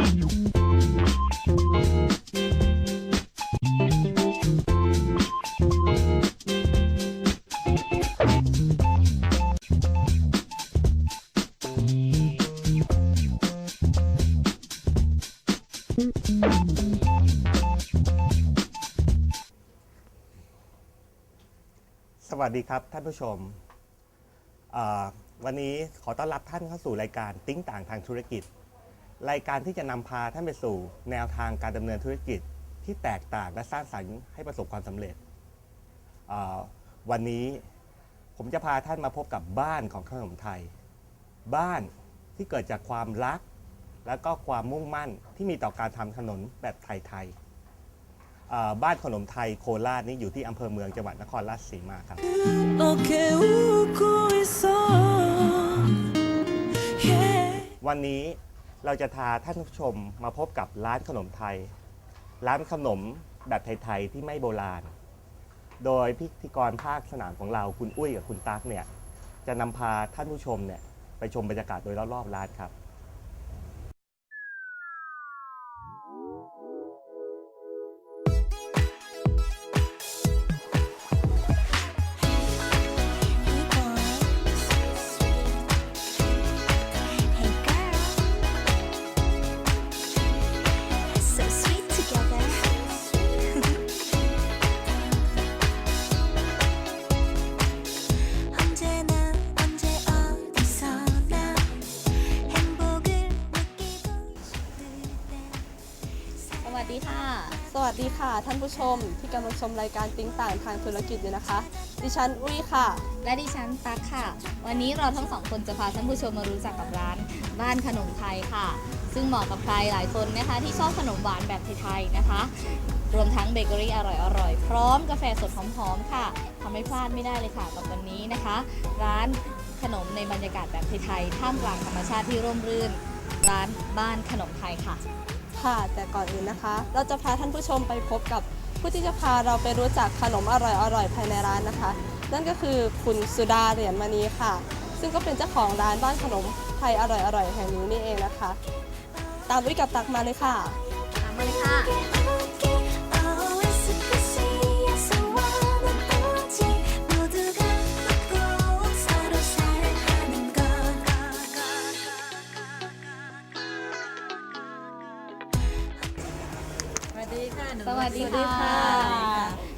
สวัสดีครับท่านผู้ชม วันนี้ขอต้อนรับท่านเข้าสู่รายการติ้งต่างทางธุรกิจ รายการที่จะนำพาท่านไปสู่ แนวทางการดำเนินธุรกิจที่แตกต่างและสร้างสรรค์ให้ประสบความสำเร็จ วันนี้ผมจะพาท่านมาพบกับบ้านของขนมไทย บ้านที่เกิดจากความรัก และก็ความมุ่งมั่นที่มีต่อการทำขนมแบบไทยๆบ้านขนมไทยโคราชนี้อยู่ที่อำเภอเมืองจังหวัดนครราชสีมาครับวันนี้ เราจะพาท่านผู้ชมมาพบกับร้านขนมไทย ร้านขนมแบบไทยๆที่ไม่โบราณ โดยพิธีกรภาคสนามของเราคุณอุ้ยกับคุณตั๊กเนี่ยจะนำพาท่านผู้ชมเนี่ยไปชมบรรยากาศโดยรอบๆร้านครับ วัสดีค่ะ ท่านผู้ชมที่กำลังชมรายการติ้งต่างทางธุรกิจอยู่นะคะ ดิฉันอุ้ยค่ะ และดิฉันตั๊กค่ะ วันนี้เราทั้งสองคนจะพาท่านผู้ชมมารู้จักกับร้าน บ้านขนมไทยค่ะ ซึ่งเหมาะกับใครหลายคนนะคะ ที่ชอบขนมหวานแบบไทยๆนะคะ รวมทั้งเบเกอรี่อร่อยๆ พร้อมกาแฟสดหอมๆค่ะทำให้พลาดไม่ได้เลยค่ะกับวันนี้นะคะ ร้านขนมในบรรยากาศแบบไทยๆท่ามกลางธรรมชาติที่ร่มรื่น ร้านบ้านขนมไทยค่ะ ค่ะ แต่ก่อนอื่นนะคะ เราจะพาท่านผู้ชมไปพบกับผู้ที่จะพาเราไปรู้จักขนมอร่อยๆภายในร้านนะคะ นั่นก็คือคุณสุดาเหรียญมณีค่ะ ซึ่งก็เป็นเจ้าของร้านบ้านขนมไทยอร่อยๆแห่งนี้นี่เองนะคะ ตามอุ้ยกับตักมาเลยค่ะ ตามมาเลยค่ะ ดีค่ะหนู สวัสดีค่ะ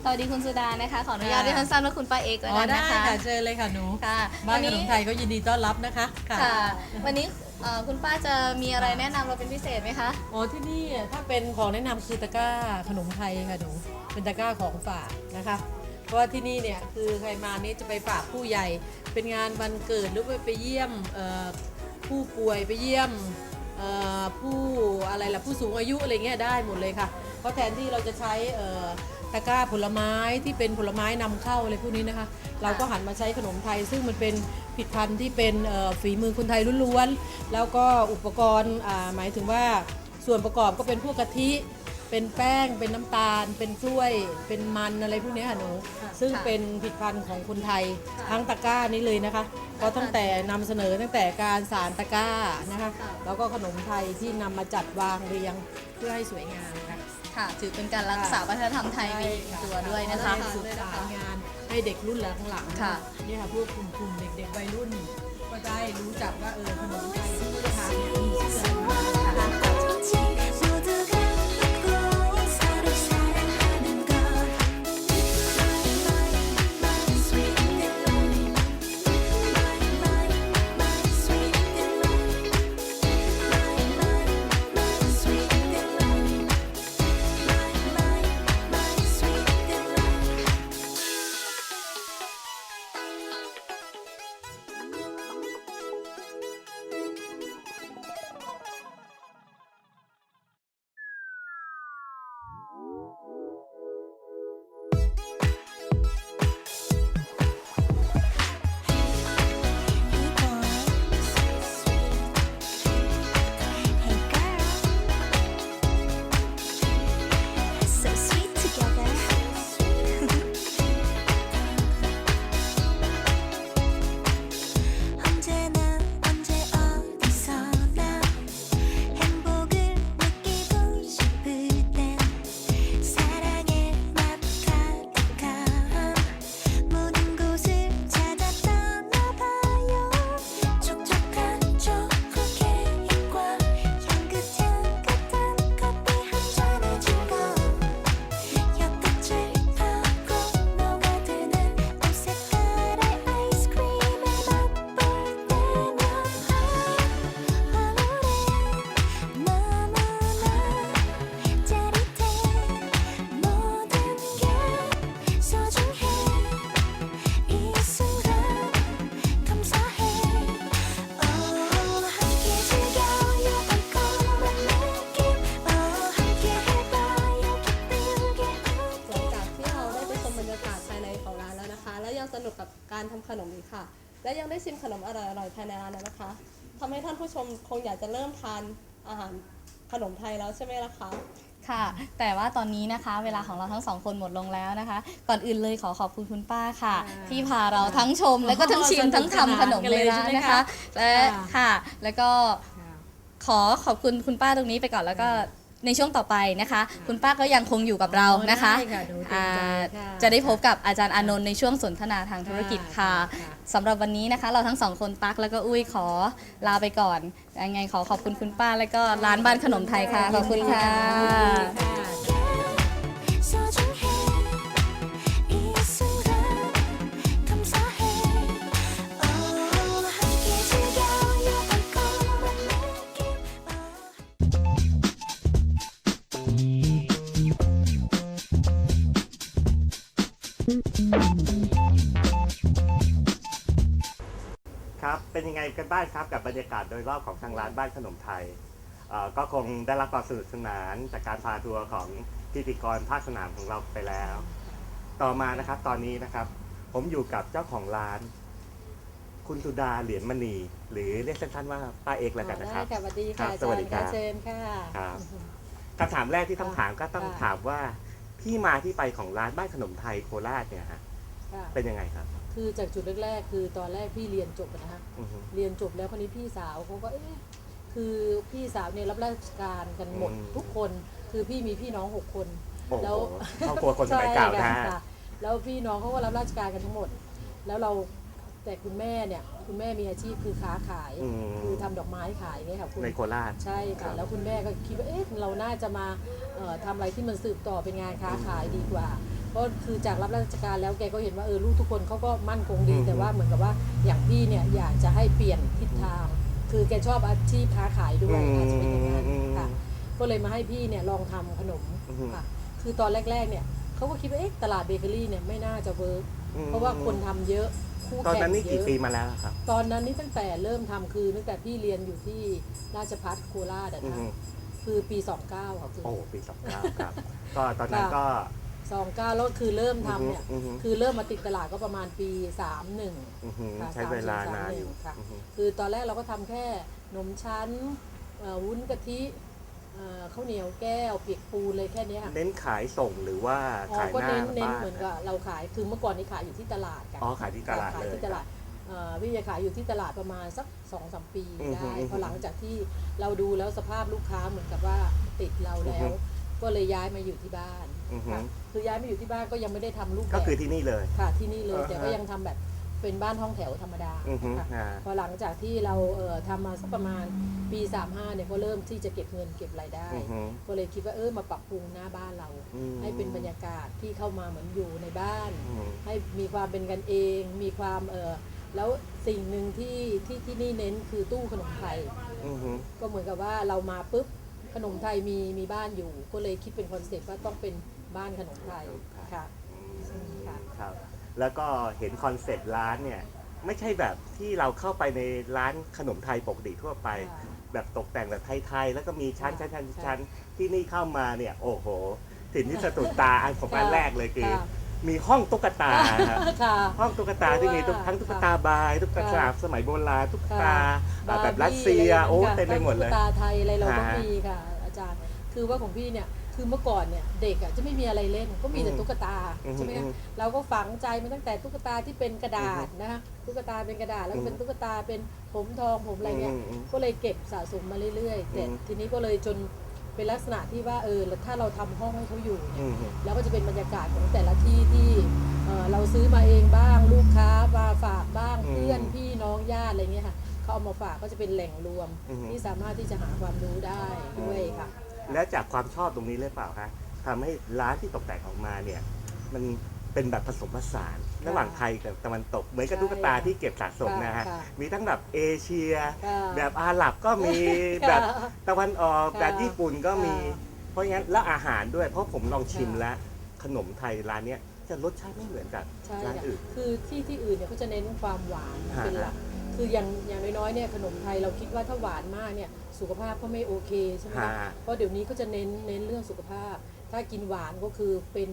สวัสดีคุณสุดานะคะ ขออนุญาตค่ะ เรียกสั้นๆว่าคุณป้าเอกแล้วอ๋อกันได้นะคะค่ะเจอเลยค่ะหนูค่ะบ้านวันขนี้นมไทยก็ยินดีต้อนรับนะคะค่ะค่ะ วันนี้เอ่อคุณป้าจะมีอะไรแนะนำเราเป็นพิเศษไหมคะ อ๋อที่นี่ถ้าเป็นของแนะนำคือตะกร้าขนมไทยค่ะหนูเป็นตะกร้าของฝากนะคะ เพราะว่าที่นี่เนี่ยคือใครมานี่จะไปฝากผู้ใหญ่ เป็นงานวันเกิดหรือไปไปเยี่ยมเอ่อผู้ป่วยไปเยี่ยมเอ่อผู้อะไรล่ะผู้สูงอายุอะไรเงี้ยได้หมดเลยค่ะ เพราะแทนที่เราจะใช้เอ่อตะกร้าผลไม้ที่เป็นผลไม้นำเข้าอะไรพวกนี้นะคะ เราก็หันมาใช้ขนมไทย ซึ่งมันเป็นผลิดพันธุ์ที่เป็นเอ่อฝีมือคนไทยล้วนๆแล้วก็อุปกรณ์อ่าหมายถึงว่าส่วนประกอบก็เป็นพวกกะทิเป็นแป้ง เป็นน้ำตาล เป็นกล้วย เป็นมันอะไรพวกนี้ค่ะหนู ซึ่งค่ะเป็นผลิตภัณฑ์ของคนไทยทั้งตะกร้านี้เลยนะคะ ก็ตั้งแต่นำเสนอตั้งแต่การสารตะกร้านะคะ แล้วก็ขนมไทยที่นำมาจัดวางเรียงเพื่อให้สวยงาม ค่ะค่ะ ถือเป็นการรักษาวัฒนธรรมไทยไปอีกตัวด้วยนะคะได้สืบสารงานให้เด็กรุ่นหลังหลังๆค่ะนี่ค่ะพวกกลุ่มกลุ่มเด็กๆวัยรุ่น ก็ได้รู้จักว่าเออขนมไทยที่ทานเนี่ยมีชื่ออะไร และยังได้ชิมขนมอร่อยๆภายในร้านแล้วนะคะทำให้ท่านผู้ชมคงอยากจะเริ่มทานอาหารขนมไทยแล้วใช่ไหมล่ะคะค่ะ แต่ว่าตอนนี้นะคะเวลาของเราทั้งสองคนหมดลงแล้วนะคะ ก่อนอื่นเลยขอขอบคุณคุณป้าค่ะค่ะที่พาเราทั้งชม และก็ทั้งชิมสนุกทั้งทำขนมสนานกันเลเลยยนะใช่ไหมนะคะคะและค่ะค่ะ แล้วก็ขอขอบคุณคุณป้าตรงนี้ไปก่อนแล้วก็ ในช่วงต่อไปนะคะ คุณป้าก็ยังคงอยู่กับเรานะคะได้ค่ะดูเต็มอ่าใจค่ะจะได้พบกับอาจารย์อานนท์ในช่วงสนทนาทางธุรกิจค่ะค่ะสำหรับวันนี้นะคะ เราทั้งสองคนตักแล้วก็อุ้ยขอลาไปก่อนยังไงขอขอบคุณคุณป้าแล้วก็ร้านบ้านขนมไทยค่ะขอบคุณค่ะ소 เป็นยังไงกันบ้างครับกับบรรยากาศโดยรอบของทางร้านบ้านขนมไทยเอ่อก็คงได้รับความสนุกสนานจากการพาทัวร์ของพิธีกรภาคสนามของเราไปแล้ว ต่อมานะครับตอนนี้นะครับ ผมอยู่กับเจ้าของร้าน คุณสุดาเหรียญมณี หรือเรียกสั้นๆว่าป้าเอกแล้วกันนะครับ ได้ค่ะสวัสดีครัค่ะบอาสวัสจารดีย์ครัค่ะบเชิญค่ะ ครับ คำถามแรกที่ต้องถามก็ต้องค่ะ ถามว่าที่มาที่ไปของร้านบ้านขนมไทยโคราชเนี่ยฮะค่ะเป็นยังไงครับ คือจากจุดแรก ๆ คือตอนแรกพี่เรียนจบอะนะคะอือฮึ เรียนจบแล้วคนนี้พี่สาวเขาก็เอ๊ะคือพี่สาวเนี่ยรับราชการกันหมดอืม ทุกคนคือพี่มีพี่น้องหกคน โอ้โหแล้วครอบครัวคนสมัยเก่านะใช่ฮะค่แล้วพี่น้องเขาก็รับราชการกันทั้งหมด แล้วเราแต่คุณแม่เนี่ยคุณแม่มีอาชีพคือค้าขาย อืม คือทำดอกไม้ขายอย่างเงี้ยค่ะคุณในโคราช ใช่ครัค่ะบ แล้วคุณแม่ก็คิดว่าเอ๊ะเราน่าจะมาเอ่อทำอะไรที่มันสืบต่อเป็นงานค้าขายดีกว่า เพราะคือจากรับราชการแล้วแกก็เห็นว่าเออลูกทุกคนเขาก็มั่นคงดีอืมแต่ว่าเหมือนกับว่าอย่างพี่เนี่ยอยากจะให้เปลี่ยนทิศทาง คือแกชอบอาชีพค้าขายด้วยอาจจะเป็นอย่างนั้นค่ะ ก็เลยมาให้พี่เนี่ยลองทำขนมอืมค่ะ คือตอนแรก ๆ เนี่ยเขาก็คิดว่าเอ๊ะตลาดเบเกอรี่เนี่ยไม่น่าจะเวิร์กอืมเพราะว่าคนทำเยอะคู่ตอนแข่งนั้นนี่เยกี่อะปีมาแล้วครับ ตอนนั้นนี่ตั้งแต่เริ่มทำคือตั้งแต่พี่เรียนอยู่ที่ราชพัฒโคราชอะอือนะฮึคือปี 29ค่ะคือโอ้ปีสองเก้าครับ ก็ตอนนั้นก็ 29แล้วคือเริ่มทำเนี่ยอือฮึ คือเริ่มมาติดตลาดก็ประมาณปี31อือฮึค่ะใช้เวลานานอยู่30-31ค่ะ อือฮึคือตอนแรกเราก็ทำแค่นมชั้นเอ่อวุ้นกะทิเอ่อข้าวเหนียวแก้วเปียกปูนเลยแค่เนี้ยค่ะเน้นขายส่งหรือว่าอ๋อขายก็หน้าเน้นเน้นบ้านเหมือนกับเราขายคือเมื่อก่อนนี่ขายอยู่ที่ตลาดกันอ๋อขายที่ตลาดขายเลย ที่ตลาดเอ่อพี่จะขายอยู่ที่ตลาดประมาณสักสองสามปีอือฮึได้อือฮึพอหลังจากที่เราดูแล้วสภาพลูกค้าเหมือนกับว่าติดเราแล้อืว อฮึก็เลยย้ายมาอยู่ที่บ้านอือฮึ ค่ะ คือย้ายมาอยู่ที่บ้านก็ยังไม่ได้ทำรูปแบบก็คือที่นี่เลย ค่ะที่นี่เลย อ่าฮะ แต่ก็ยังทำแบบเป็นบ้านห้องแถวธรรมดาอือฮึค่ะอ่า พอหลังจากที่เราเอ่อทำมาสักประมาณปี 35เนี่ยก็เริ่มที่จะเก็บเงินเก็บรายได้ อือฮึ ก็เลยคิดว่าเออมาปรับปรุงหน้าบ้านเรา อืมให้เป็นบรรยากาศที่เข้ามาเหมือนอยู่ในบ้าน อืม ให้มีความเป็นกันเอง มีความเออแล้วสิ่งหนึ่งที่ที่ที่นี่เน้นคือตู้ขนมไทย อือฮึ ก็เหมือนกับว่าเรามาปุ๊บขนมไทยมีมีบ้านอยู่ ก็เลยคิดเป็นคอนเซ็ปต์ว่าต้องเป็น บ้านขนมไทยค่ะอืมค่ะ ครับ แล้วก็เห็นคอนเซ็ปต์ร้านเนี่ย ไม่ใช่แบบที่เราเข้าไปในร้านขนมไทยปกติทั่วไปค่ะแบบตกแต่งแบบไทยๆ แล้วก็มีชั้นค่ะชั้นชั้นใช่ชั้นที่นี่เข้ามาเนี่ย โอ้โหสิ่งที่สะดุดตาอันของอันแรกเลยคือค่ะมีห้องตุ๊กตาครับ ค่ะ ห้องตุ๊กตาที่มีตุ๊กเพราะว่าทั้งตุ๊กตาบายตุ๊กตาค่ะสมัยโบราณตุ๊กตาค่ะแบบรัสเซีย โอ้เต็มไปหมดเลย ตุ๊กตาไทยอะไรเราก็ฮะมีค่ะ อาจารย์ คือว่าของพี่เนี่ย คือเมื่อก่อนเนี่ยเด็กอะจะไม่มีอะไรเล่นก็มีแต่อืมตุ๊กตาอืมใช่ไหมอืคะมเราก็ฝังใจมาตั้งแต่ตุ๊กตาที่เป็นกระดาษอืมนะคะตุ๊กตาเป็นกระดาษแล้วก็เป็นอืมตุ๊กตาเป็นผมทองผมอะไรเงี้ยอืมอืมก็เลยเก็บสะสมมาเรื่อยๆแต่อืมทีนี้ก็เลยจนเป็นลักษณะที่ว่าเออถ้าเราทำห้องให้เขาอยู่เนี่ยอืมแล้วก็จะเป็นบรรยากาศของแต่ละที่ที่เอ่อเราซื้อมาเองบ้าง ลูกค้ามาฝากบ้างอืมเพื่อนพี่น้องญาติอะไรเงี้ยค่ะเขาเอามาฝากก็จะเป็นแหล่งรวมอืมที่สามารถที่จะหาความรู้ได้ด้วยค่ะ แล้วจากความชอบตรงนี้เลยเปล่าคะทำให้ร้านที่ตกแต่งออกมาเนี่ย มันเป็นแบบผสมผสานระหว่างไทยกับตะวันตก เหมือนกับใช่ตุ๊กตาที่เก็บสะสมนะฮะ ค่ะมีทั้งแบบเอเชีย ค่ะแบบอาหรับก็มีค่ะแบบตะวันออกค่ะแบบญี่ปุ่นก็มี ค่ะเพราะงั้นแล้วอาหารด้วย เพราะผมลองชิมค่ะ แล้วขนมไทยร้านเนี้ยจะรสชาติไม่เหมือนกับใช่ร้านค่ะอื่น คือที่ที่อื่นเนี่ยเขาจะเน้นความหวานฮะเป็นหลัก คืออย่างอย่างน้อยๆเนี่ยขนมไทยเราคิดว่าถ้าหวานมากเนี่ยสุขภาพก็ไม่โอเคใช่ไหมคะฮะ เพราะเดี๋ยวนี้ก็จะเน้นเน้นเรื่องสุขภาพ ถ้ากินหวานก็คือเป็น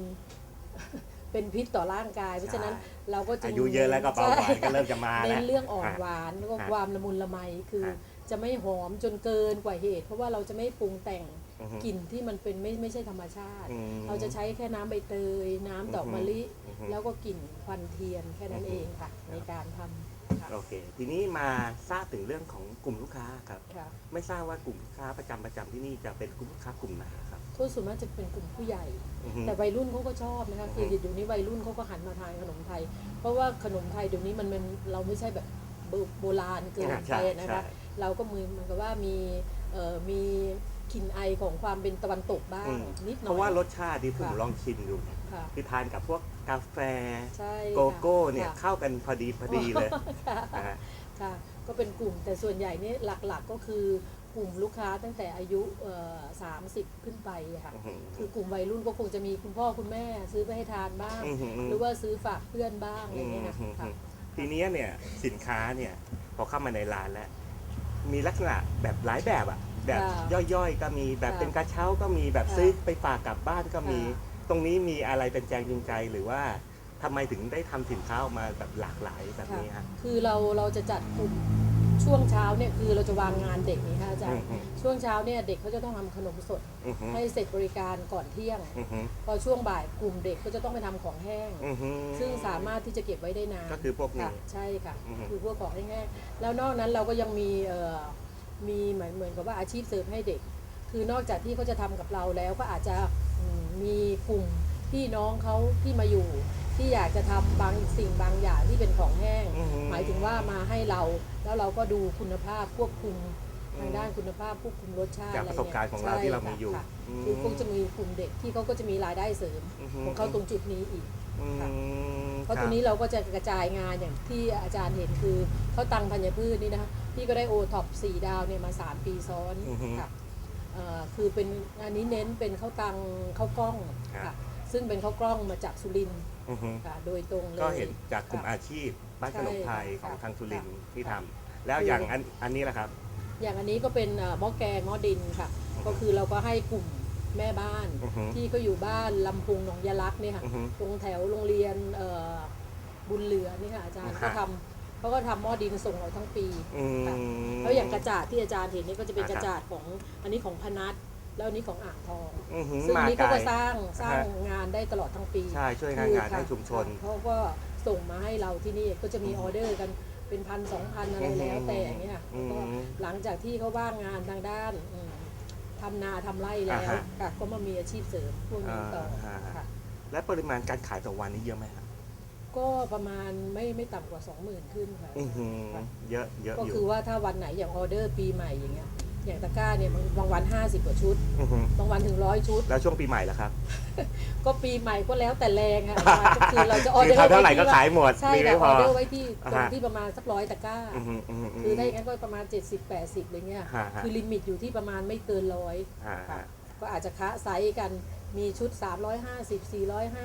เป็นพิษต่อร่างกาย เพราะฉะนั้นเราก็จึงอายุเยอะแล้วก็เบาหวานก็เริ่มจะมาเน้แล้วนเรื่องอ่อนฮะหวานแล้วก็ฮะความละมุนละไมคือ ฮะ จะไม่หอมจนเกินกว่าเหตุ เพราะว่าเราจะไม่ปรุงแต่งอือฮึ กลิ่นที่มันเป็นไม่ไม่ใช่ธรรมชาติอืมเราจะใช้แค่น้ำใบเตย น้ำดอกมะลิอือฮึแล้วก็กลิ่นควันเทียนแค่นั้นอือฮึเองค่ะ ในการทำค่ะโอเค ทีนี้มาทราบถึงเรื่องของกลุ่มลูกค้าครับ ค่ะไม่ทราบว่ากลุ่มลูกค้าประจำประจำที่นี่จะเป็นกลุ่มลูกค้ากลุ่มไหนครับทั่วส่วนมากจะเป็นกลุ่มผู้ใหญ่ อือฮึ แต่วัยรุ่นเขาก็ชอบนะคะคืออือฮึเดี๋ยวนี้วัยรุ่นเขาก็หันมาทานขนมไทย เพราะว่าขนมไทยเดี๋ยวนี้มันมันเราไม่ใช่แบบโบโบราณเกินไปใช่นะคะ ใช่ เราก็มือเหมันกับว่ามีเอ่อมี กลิ่นไอของความเป็นตะวันตกบ้างอืมนิดหน่อย เพราะว่ารสชาติที่ผมค่ะ ลองชิมดูเนี่ยค่ะ คือทานกับพวกกาแฟใช่โกโก้เนี่ยค่ะ เข้ากันพอดีพอดีเลยค่ะนะฮะ ค่ะ ก็เป็นกลุ่มแต่ส่วนใหญ่เนี่ยหลักๆก็คือกลุ่มลูกค้าตั้งแต่อายุเอ่อ30ขึ้นไปอะค่ะอื้อหือคือกลุ่มวัยรุ่นก็คงจะมีคุณพ่อคุณแม่ ซื้อไปให้ทานบ้าง อื้อหือ หรือว่าซื้อฝากเพื่อนบ้างอะไรเงี้ยค่ะอืมค่ะ ทีเนี้ยเนี่ยสินค้าเนี่ยพอเข้ามาในร้านแล้ว มีลักษณะแบบหลายแบบอะ แบบค่ะย่อยๆ ก็มีแบบค่ะเป็นกระเช้าก็มีแบบค่ะซื้อไปฝากกลับบ้านก็มีค่ะตรงนี้มีอะไรเป็นแจงจูงใจหรือว่าทำไมถึงได้ทำสินค้าออกมาแบบหลากหลายแบบนี้ฮะคือเราเราจะจัดกลุ่มช่วงเช้าเนี่ยคือเราจะวางงานเด็กนี่ค่ะอาจารย์อืมช่วงเช้าเนี่ยเด็กเขาจะต้องทำขนมสดอือหือให้เสร็จบริการก่อนเที่ยงอือหือพอช่วงบ่ายกลุ่มเด็กก็จะต้องไปทำของแห้งอือหือซึ่งสามารถที่จะเก็บไว้ได้นานก็คือพวกนี้ค่ะใช่ค่ะอือฮึคือพวกของแห้งๆแล้วนอกนั้นเราก็ยังมีเอ่อ มีเหมือนเหมือนกับว่าอาชีพเสริมให้เด็ก คือนอกจากที่เขาจะทำกับเราแล้วก็อาจจะอืมมีกลุ่มพี่น้องเขาที่มาอยู่ ที่อยากจะทำบางสิ่งบางอย่างที่เป็นของแห้งอือฮึหมายถึงว่ามาให้เรา แล้วเราก็ดูคุณภาพควบคุมทางด้านคุณภาพควบคุมรสชาติจากประสบการณ์ของเราใช่ที่เรามีอยู่ค่ะอืมคือคงจะมีกลุ่มเด็กที่เขาก็จะมีรายได้เสริมอือฮึของเขาตรงจุดนี้อีกอืมค่ะเพราะคตบรงนี้เราก็จะกระจายงานอย่างที่อาจารย์เห็นคือเขาตังธัญพืชนี่นะคะ พี่ก็ได้โอท็อปสี่ดาวเนี่ยมา3ปีซ้อนอือฮึ ค่ะเอ่อคือเป็นอันนี้เน้นเป็นข้าวตังข้าวกล้องครับค่ะ ซึ่งเป็นข้าวกล้องมาจากสุรินทร์อือหือค่ะโดยตรงเลย ก็เห็นจากกลุ่มค่ะอาชีพบ้านขนมไทยใช่ของค่ะทางสุรินทร์ค่ะที่ทำแล้วอย่างอันอันนี้แหละครับ อย่างอันนี้ก็เป็นเอ่อหม้อแกงหม้อดินค่ะ ก็คือเราก็ให้กลุ่มแม่บ้านอือฮึที่ก็อยู่บ้านลำพุงหนองยะลักเนี่ยค่ะอือฮึตรงแถวโรงเรียนเอ่อบุญเหลือนี่ค่ะอาจารย์ครัก็บทำ เขาก็ทำหม้อดินส่งเราทั้งปีอืม ค่ะแล้วอย่างกระจาดที่อาจารย์เห็นนี่ก็จะเป็นอ่ากระจาดของอันนี้ของพนัสแล้วอันนี้ของอ่างทองอื้อหือซึ่งมาอันนี้ไกลเขาก็สร้างสร้างฮะงานได้ตลอดทั้งปีใช่ช่วยงานงานคือให้ชุมชนค่ะเขาก็ส่งมาให้เราที่นี่ก็จะมีออเดอร์กันเป็นพันสองพันอะไรอือหือแล้วแต่อย่างเงี้ยอืมก็หลังจากที่เขาว่างงานทางด้านอืมทำนาทำไร่แล้วอ่าฮะค่ะก็มามีอาชีพเสริมพวกนี้ต่ออ่าฮะ ค่ะ และปริมาณการขายต่อวันนี้เยอะไหมครับ ก็ประมาณไม่ไม่ต่ำกว่า 20,000 ขึ้นค่ะอือหือค่ะเยอะเยอะก็อยู่คือว่าถ้าวันไหนอย่างออเดอร์ปีใหม่อย่างเงี้ยอย่างตะกร้าเนี่ยบางบางวัน 50 กว่าชุด อือหือบางวันถึงร้อยชุด แล้วช่วงปีใหม่ล่ะครับก็ปีใหม่ก็แล้วแต่แรงค่ะอาจารย์ก็คือเราจะออคืเดออร์ทำเท่าไหร่ก็ว้ที่ว่ขายหมดใช่มีค่ะไม่อพออเดอร์ไว้ที่ตรงอ่าฮะ ที่ประมาณสักร้อยตะกร้า อือหืออือหือคือถ้าอย่างนั้นก็ประมาณ 70 80อะไรเงี้ย ฮะฮะคือลิมิตอยู่ที่ประมาณไม่เกินร้อยอ่าค่ะฮะ ก็อาจจะคะไซส์กัน มีชุด 350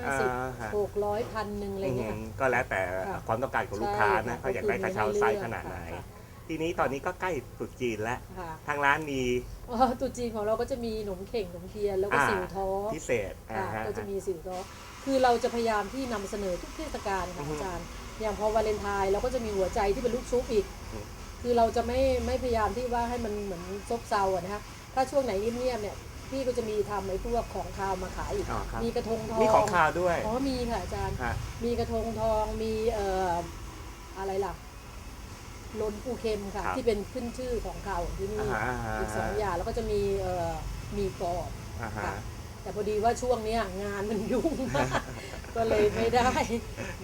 อ่าฮะ450 600พันหนึ่งอะไรอือเงี้หืยอค่ะก็แล้วแต่ค่ะความต้องการของลูกค้านะใช่ค่ะเขาอยากได้กระเช้าไซส์ขนาดไหนค่ะทีนี้ตอนนี้ก็ใกล้ตรุษจีนแล้วค่ะทางร้านมีอ๋อตุ๊จีนของเราก็จะมีหนมเข่งหนมเทียนแล้วก็อ่าสิวท้อพิเศษอ่าค่ะฮะก็จะมีสิวท้อคือเราจะพยายามที่นำเสนอทุกเทศกาลอืค่ะอฮึอาจารย์ อย่างพอวาเลนไทน์เราก็จะมีหัวใจที่เป็นลูกชุบอีกอืมคือเราจะไม่ไม่พยายามที่ว่าให้มันเหมือนซบเซาอะนะคะถ้าช่วงไหนเงียบๆเนี่ย พี่ก็จะมีทำไอ้พวกของคาวมาขายอีก อ๋อครับ มีกระทงทองมีของข่าวด้วยอ๋อมีค่ะอาจารย์ ฮะมีกระทงทอง มีเอ่ออะไรล่ะลนปูเค็มค่ะ ครับ ที่เป็นขึ้นชื่อของข่าวของที่นี่ อ่าฮะอ่าฮะอีกสองอย่างแล้วก็จะมีเอ่อมีกรอบ อ่าฮะ ค่ะ แต่พอดีว่าช่วงเนี้ยงานมันยุ่งมาก ก็เลยไม่ได้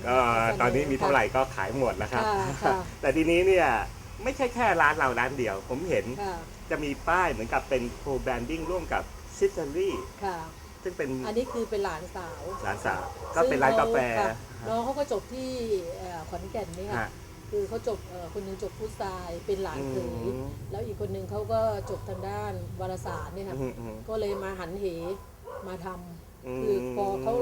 ก็ตอนนี้มีเท่าไหร่ก็ขายหมดแล้วครับ ค่ะค่ะแต่ทีนี้เนี่ยไม่ใช่แค่ร้านเราร้านเดียว ผมเห็นค่ะ จะมีป้ายเหมือนกับเป็นโ o แบรนดิ้งร่วมกับ ซิสเตอรี่ค่ะ ซึ่งเป็นอันนี้คือเป็นหลานสาวร้านสาวก็เป็นร้านกาแฟซึ่งเขค่ะน้องเขาก็จบที่เอ่อขอนแก่นนี่ค่ะฮะคือเขาจบเอ่อคนหนึงจบพุทธศาสตร์เป็นหลานเขยอืมแล้วอีกคนหนึ่งเขาก็จบทางด้านวารสารเนี่ยค่ะอืมอืมก็เลยมาหันเหมาทำอืมคือพอเขา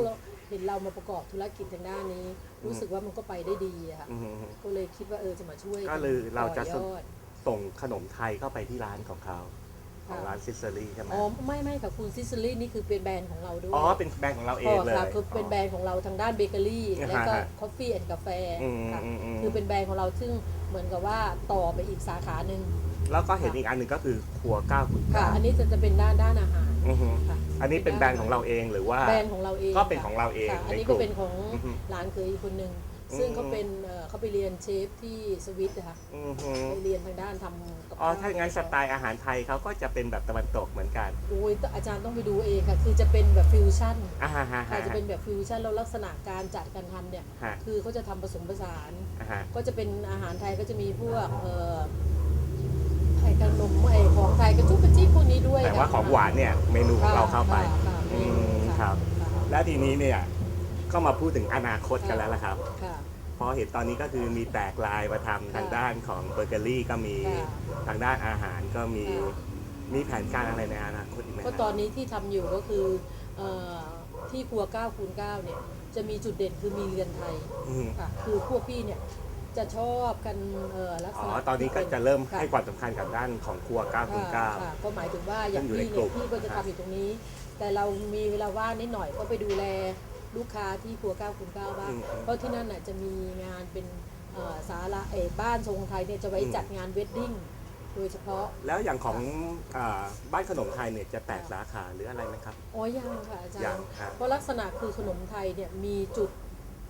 เห็นเรามาประกอบธุรกิจทางด้านนี้ รู้สึกว่ามันก็ไปได้ดีอะค่ะอืมก็เลยคิดว่าเออจะมาช่วยนก็เลยเราจะต่อยอดส่งขนมไทยเข้าไปที่ร้านของเขา ของร้านซิสเซอรี่ใช่ไหมอ๋อไม่ไม่ค่ะคุณซิซิลี่นี่คือเป็นแบรนด์ของเราด้วยอ๋อเป็นแบรนด์ของเราเองเลยค่ะคือเป็นแบรนด์ของเราทางด้านเบเกอรี่อ่าฮะแล้วก็คอฟฟี่แอนด์กาแฟอืมค่ะอืมอืมคือเป็นแบรนด์ของเราซึ่งเหมือนกับว่าต่อไปอีกสาขาหนึ่งแล้วก็เห็นอีกอันหนึ่งก็คือครัวก้าวคุณค่ะก้าอันนี้จะจะเป็นด้านด้านอาหารอือฮึค่ะอันนี้เป็นแบรนด์ของเราเองหรือว่าแบรนด์ของเราเองก็เป็นค่ะของเราเองค่ะอันในนี้กก็ลุ่มเป็นของอือฮึหลานเคยอีกคนหนึ่ง ซึ่งเขาเป็นเอ่อเขาไปเรียนเชฟที่สวิตนะคะอือฮึไปเรียนทางด้านทำกับอ๋อข้วถ้างั้นสไตล์อาหารไทยเขาก็จะเป็นแบบตะวันตกเหมือนกันโอ้ยอาจารย์ต้องไปดูเองค่ะ คือจะเป็นแบบฟิวชั่นอ่าฮะฮะค่ะจะเป็นแบบฟิวชั่นแล้วลักษณะการจัดการทำเนี่ย ฮะคือเขาจะทำผสมผสาน อ่าฮะก็จะเป็นอาหารไทยก็จะมีพวกเอ่อไข่ขนมไอ้ของไทยกระจุกกระจิ๊บพวกนี้ด้วยแต่ว่าค่ะของหวานเนี่ยเมนูของเราเข้าไปค่ะค่ะอืมค่ะครับค่ะและทีนี้เนี่ยก็มาพูดถึงอนาคตกันแล้วละครับ ค่ะเพราะเห็นตอนนี้ก็คือมีแตกลายมาทำทางด้านของเบเกอรี่ก็มีค่ะทางด้านอาหารก็มีค่ะมีแผนการอะไรในอนาคตอีกไหมก็ตอนนี้ที่ทำอยู่ก็คือเอ่อที่ครัว9คูณ9เนี่ยจะมีจุดเด่นคือมีเรือนไทยอืมค่ะคือพวกพี่เนี่ยจะชอบกันเอ่อลักษอ๋อณะตอนนี้ก็ที่ป็จะเริ่มค่ะให้ความสำคัญกับด้านของครัว9คูณค่ะ9 ค่ะก็หมายถึงว่าอย่างซึ่งอยู่พี่ในกลุ่เนี่ยมพี่ก็จะครับทำอยู่ตรงนี้ แต่เรามีเวลาว่างนิดหน่อยก็ไปดูแล ลูกค้าที่ครัว9คูณ9บ้าง เพราะที่นั่นน่ะจะมีงานเป็นเอ่อศาลาเอยบ้านทรงไทยเนี่ยจะไว้จัดงานเวดดิ้งโดยเฉพาะ แล้วอย่างของอ่าบ้านขนมไทยเนี่ยจะแตกสาขาหรืออะไรไหมครับ อ๋อยังค่ะอาจารยังย์ครับเพราะลักษณะคือขนมไทยเนี่ยมีจุด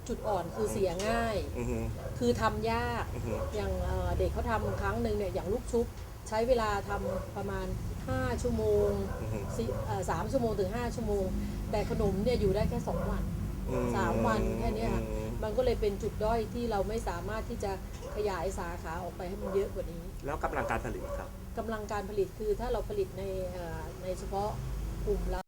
จุดอ่อนคือเสียง่ายอือฮึคือทำยากอือฮึอย่างเอ่อเด็กเขาทำครั้งหนึ่งเนี่ยอย่างลูกชุบใช้เวลาทำประมาณ 5 ชั่วโมงอือฮึสี่เอ่อสามชั่วโมงถึง 5 ชั่วโมง แต่ขนมเนี่ยอยู่ได้แค่2วันอืม3วันแค่เนี้ยค่ะอืมมันก็เลยเป็นจุดด้อยที่เราไม่สามารถที่จะขยายสาขาออกไปให้มันเยอะกว่านี้ แล้วกำลังการผลิตครับกำลังการผลิตคือถ้าเราผลิตในเอ่อในเฉพาะกลุ่มเรา